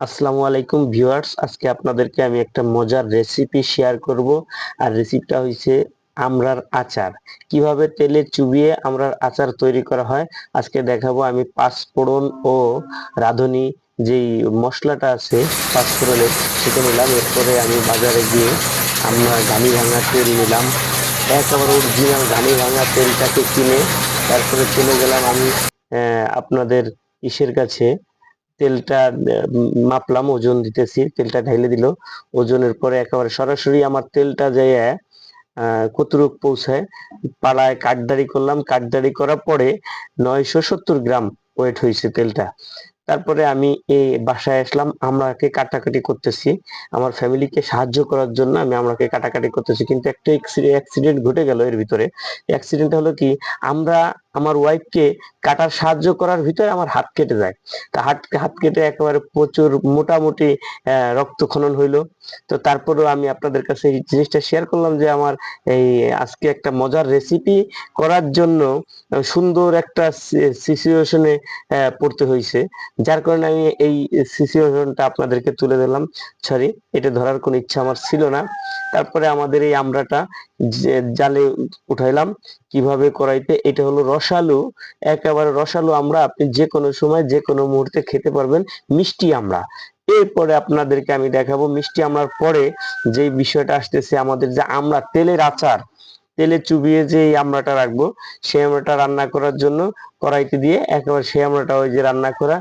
আসসালামু আলাইকুম ভিউয়ার্স। আজকে আপনাদেরকে আমি একটা মজার রেসিপি শেয়ার করব। আর রেসিপিটা হয়েছে আমরার আচার। কীভাবে তেলে চুবিয়ে আমরার আচার তৈরি করা হয়, আজকে দেখাবো। আমি পাঁচফোড়ন ও রাঁধুনি যেই মশলাটা আছে পাঁচফোড়নের সেটা নিলাম। এরপরে আমি বাজারে গিয়ে আমরা ঘানি ভাঙা তেল নিলাম। একেবারে অরিজিনাল ঘানি ভাঙা তেলটাকে কিনে তারপরে চলে গেলাম আমি আপনাদের ইসের কাছে। তেলটা মাপলাম ওজন দিতেছি তেলটা ঢাইলে দিল। ওজনের পরে একেবারে সরাসরি আমার তেলটা আহ, কতটুক পৌঁছায় পাড়ায় কাঠদাড়ি করলাম। কাঠদাড়ি করার পরে নয়শো সত্তর গ্রাম ওয়েট হয়েছে তেলটা। তারপরে আমি এই বাসায় আসলাম আমরাকে কাটাকাটি করতেছি। আমার ফ্যামিলিকে সাহায্য করার জন্য আমি আমরাকে কাটাকাটি করতেছি। কিন্তু একটা অ্যাক্সিডেন্ট ঘটে গেল এর ভিতরে। অ্যাক্সিডেন্ট হলো কি আমরা আমার ওয়াইফকে কাটার সাহায্য করার ভিতরে আমার হাত কেটে যায়। তা হাত হাত কেটে একেবারে প্রচুর মোটামুটি রক্ত খনন হইল। তো তারপরেও আমি আপনাদের কাছে এই জিনিসটা শেয়ার করলাম যে আমার এই আজকে একটা মজার রেসিপি করার জন্য সুন্দর একটা সিচুয়েশনে পড়তে হয়েছে যার কারণে আমি এই সিচুয়েশনটা আপনাদেরকে তুলে দিলাম সরি এটা ধরার কোনো ইচ্ছা আমার ছিল না। তারপরে আমাদের এই আমড়াটা যে- জালে উঠাইলাম। কীভাবে করাইতে, এটা হলো রসালু, একেবারে রসালু আমরা আপনি যে কোনো সময় যে কোনো মুহূর্তে খেতে পারবেন মিষ্টি আমরা। এরপরে আপনাদেরকে আমি দেখাবো মিষ্টি আমলার পরে যে বিষয়টা আসতেছে আমাদের যে আমরা তেলের আচার তেলে চুবিয়ে যে এই আমড়াটা রাখব, সেই আমড়াটা রান্না করার জন্য কড়াইতে দিয়ে একেবারে সেই আমড়াটা ওই যে রান্না করা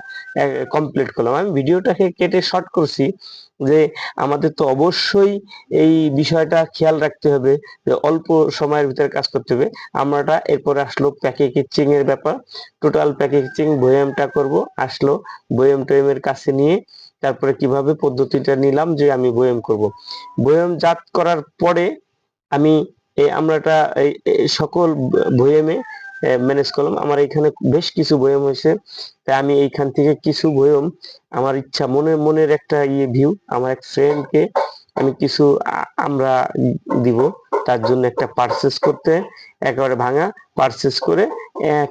কমপ্লিট করলাম। আমি ভিডিওটাকে কেটে শর্ট করছি যে আমাদের তো অবশ্যই এই বিষয়টা খেয়াল রাখতে হবে, যে অল্প সময়ের ভিতরে কাজ করতে হবে। আমরাটা এরপরে আসলো প্যাকেজিং এর ব্যাপার। টোটাল প্যাকেজিং বয়ামটা করব, আসলো বয়াম টয়ামের কাছে নিয়ে তারপরে কীভাবে পদ্ধতিটা নিলাম যে আমি বয়াম করব। বয়াম জাত করার পরে আমি এই আমরাটা সকল বয়ামে ম্যানেজ করলাম। আমার এখানে বেশ কিছু বয়াম হয়েছে। তাই আমি এইখান থেকে কিছু বয়াম আমার ইচ্ছা, মনে, মনের একটা ইয়ে ভিউ আমার এক ফ্রেন্ডকে আমি কিছু আমরা দিব। তার জন্য একটা পারচেস করতে, একেবারে ভাঙা পারচেস করে এক